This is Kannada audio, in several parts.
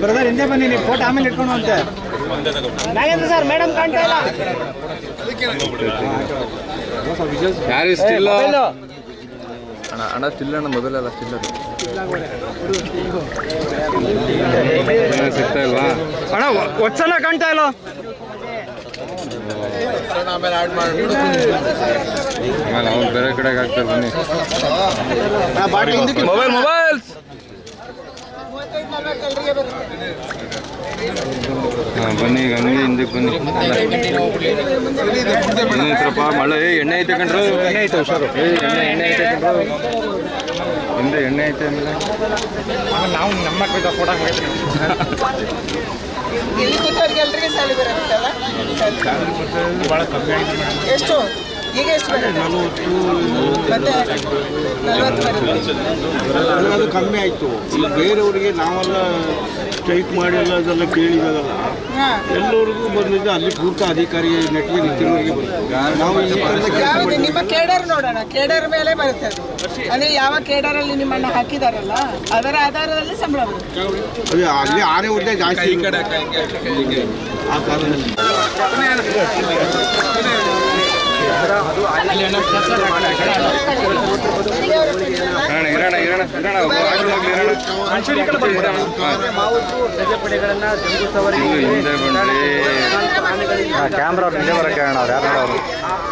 ಬ್ರದರ್ ಹಿಂದೆ ಬನ್ನಿ ನೀವು ಫೋಟೋ ಆಮೇಲೆ ಇಟ್ಕೊಂಡು ಅಂತೆ ನಾಗೇಂದ್ರ ಸರ್ ಮೇಡಮ್ ಕಾಣ್ತಾ ಇಲ್ಲ. ಯಾರು ಸ್ಟಿಲ್ ಅಣ್ಣ ಅಣ್ಣ ಸ್ಟಿಲ್ ಅಣ್ಣ ಮೊದಲೆಲ್ಲ ಸಿಗ್ತಾ ಇಲ್ವಾ? ಅಣ್ಣ ಕಾಣ್ತಾ ಇಲ್ಲ? ಆಮೇಲೆ ಅವ್ನು ಬೇರೆ ಕಡೆಗೆ ಹಾಕ್ತಾರೆ ಬನ್ನಿ. ಮೊಬೈಲ್ ಮೊಬೈಲ್ಸ್ ಬನ್ನಿ ಈಗ ನೀರು ಹಿಂದಕ್ಕೆ ಬನ್ನಿ. ಏನೈತ್ರಪ್ಪ ಮಳೆ ಎಣ್ಣೆ ಐತೆ ಕಣ್ರು? ಎಣ್ಣೆ ಐತೆ ಹುಷಾರು. ಎಣ್ಣೆ ಎಣ್ಣೆ ಐತೆ ಕಣ್ರು? ಹಿಂದೆ ಎಣ್ಣೆ ಐತೆ ಆಮೇಲೆ? ನಾವು ನಮ್ಮ ಮಕ್ಕಳ ಕೊಡಕ್ಕೆ ಇಲ್ಲಿ ಕೂತವ್ರಿಗೆ ಎಲ್ರಿಗೆ ಸ್ಯಾಲಿ ಬರುತ್ತಲ್ಲ ಭಾಳ ಕಮ್ಮಿ ಆಗಿದೆ ಎಷ್ಟು? ಈಗ ಎಷ್ಟು ಬರುತ್ತೆ? ಅದು ಕಮ್ಮಿ ಆಯಿತು. ಈಗ ಬೇರೆಯವರಿಗೆ ನಾವೆಲ್ಲ ಸ್ಟ್ರೈಕ್ ಮಾಡಿ ಎಲ್ಲ ಅದೆಲ್ಲ ಕೇಳಿದಾಗಲ್ಲ. ಎಲ್ಲರಿಗೂ ಬಂದಿದ್ದು ಅಲ್ಲಿ ಪೂರ್ತ ಅಧಿಕಾರಿ ನೆಟ್ಗೆ ನಿಂತಿರೋರಿಗೆ ನಾವು ಈ ನಿಮ್ಮ ಕೇಡರ್ ನೋಡೋಣ. ಕೇಡರ್ ಮೇಲೆ ಬರುತ್ತೆ ಅದು. ಅಂದ್ರೆ ಯಾವ ಕೇಡರಲ್ಲಿ ನಿಮ್ಮನ್ನ ಹಾಕಿದಾರಲ್ಲ ಅದರ ಆಧಾರದಲ್ಲಿ ಸಂಬಳ ಬರುತ್ತೆ. ಅದು ಅಲ್ಲಿ ಆನೆ ಹುದ್ದೆ ಜಾಸ್ತಿ ಆ ಕಾರಣದಲ್ಲಿ. ಇರೋಣ ಅದು ಕ್ಯಾಮ್ರಾ ಹಿಂದೆ ಬರೋಕೆ ಹೇಳೋಣ ಅವ್ರು ಯಾರು ಅವರು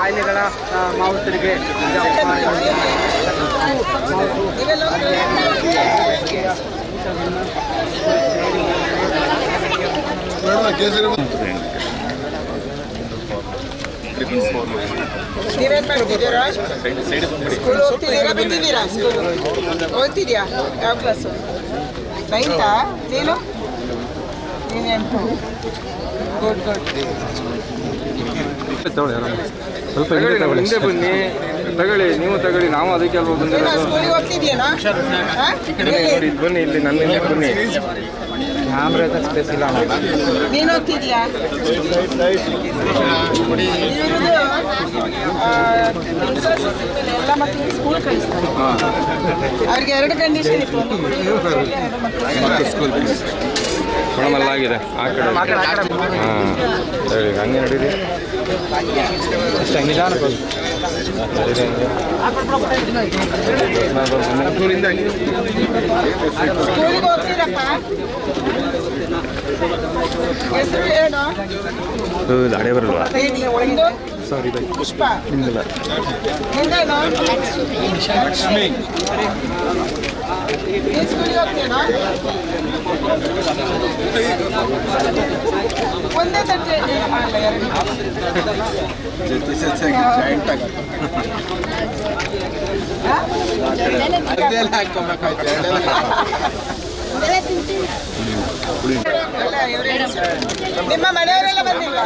ಆನೆಗಳ ಮಾವುತರಿಗೆ ನೀವೆಲ್ಲ ನೀವೇನ್ ಮಾಡ್ತಿದ್ದೀರಾ ಸ್ಕೂಲ್ ಹೋಗ್ತಿದ್ದೀರಾ ಬಂದಿದ್ದೀರಾ ಓದ್ತಿದ್ಯಾ ಯಾವ ಕ್ಲಾಸು ನೈನ್ತಾ ನೀನು ನೀನು ಎಂಟು ಗುಡ್ ಗುಡ್ ಸ್ವಲ್ಪ ಹಿಂದೆ ಬನ್ನಿ ತಗೊಳ್ಳಿ ನೀವು ತಗೊಳ್ಳಿ ನಾವು ಅದಕ್ಕೆ ಅಲ್ವಾ ಬಂದಿರೋದು ಬನ್ನಿ ಇಲ್ಲಿ ನನ್ನ ಹಿಂದೆ ಬನ್ನಿ ಕ್ಯಾಮ್ರಾ ಸ್ಪೇಸ್ ಇಲ್ಲ ನೀನು ಹೋಗ್ತಿದ್ಯಾ ಎಲ್ಲ ಮಕ್ಕಳಿಗೆ ಸ್ಕೂಲ್ ಕಳಿಸ್ತಾರೆ. ಅವ್ರಿಗೆ ಎರಡು ಕಂಡೀಷನ್ ಇತ್ತು ಒಂದು ಆ ಕಡೆ ಹಾಂ ಸರಿ ಹಂಗೆ ನಡೀರಿ. ಅಷ್ಟೇ ನಿಧಾನ ಸ್ಕೂಲಿಗೆ ಹೋಗ್ತೀರಪ್ಪ? ಹೆಸರು ಬರಲ್ವಾ ಒಂದು ಪುಷ್ಪ ನಿಂದೇನು ಲಕ್ಷ್ಮಿ ನೀನ್ ಸ್ಕೂಲಿಗೆ ಹೋಗ್ತೀನೋ ಒಂದೇ ತಟ್ಟೆ ಅಲ್ಲ, ಎರಡು. ಹಾ? ಅಲ್ಲ, ಇವ್ರೇ ಹೆಸರು. ನಿಮ್ಮ ಮನೆಯವರೆಲ್ಲ ಬಂದಿಲ್ಲ.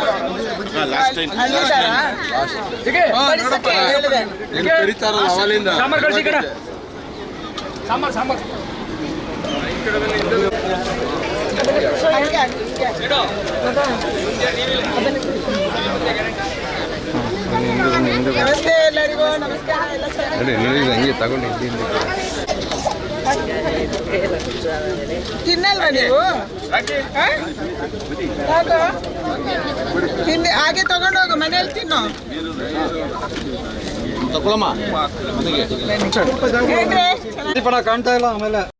ಸಾಂಬಾರ್ ಸಾಂಬಾರ್. ನಮಸ್ತೆ ಎಲ್ಲರಿಗೂ ನಮಸ್ಕಾರ ಎಲ್ಲ ಸರ್ ನಡಿ ನಡಿ ಹಂಗೆ ತಗೊಂಡು ತಿನ್ನಲ್ವಾ ನೀವು? ತಿಂದು ಹಾಗೆ ತಗೊಂಡೋಗು ಮನೇಲಿ ತಿನ್ನು. ಕಾಣ್ತಾ ಇಲ್ಲ ಆಮೇಲೆ.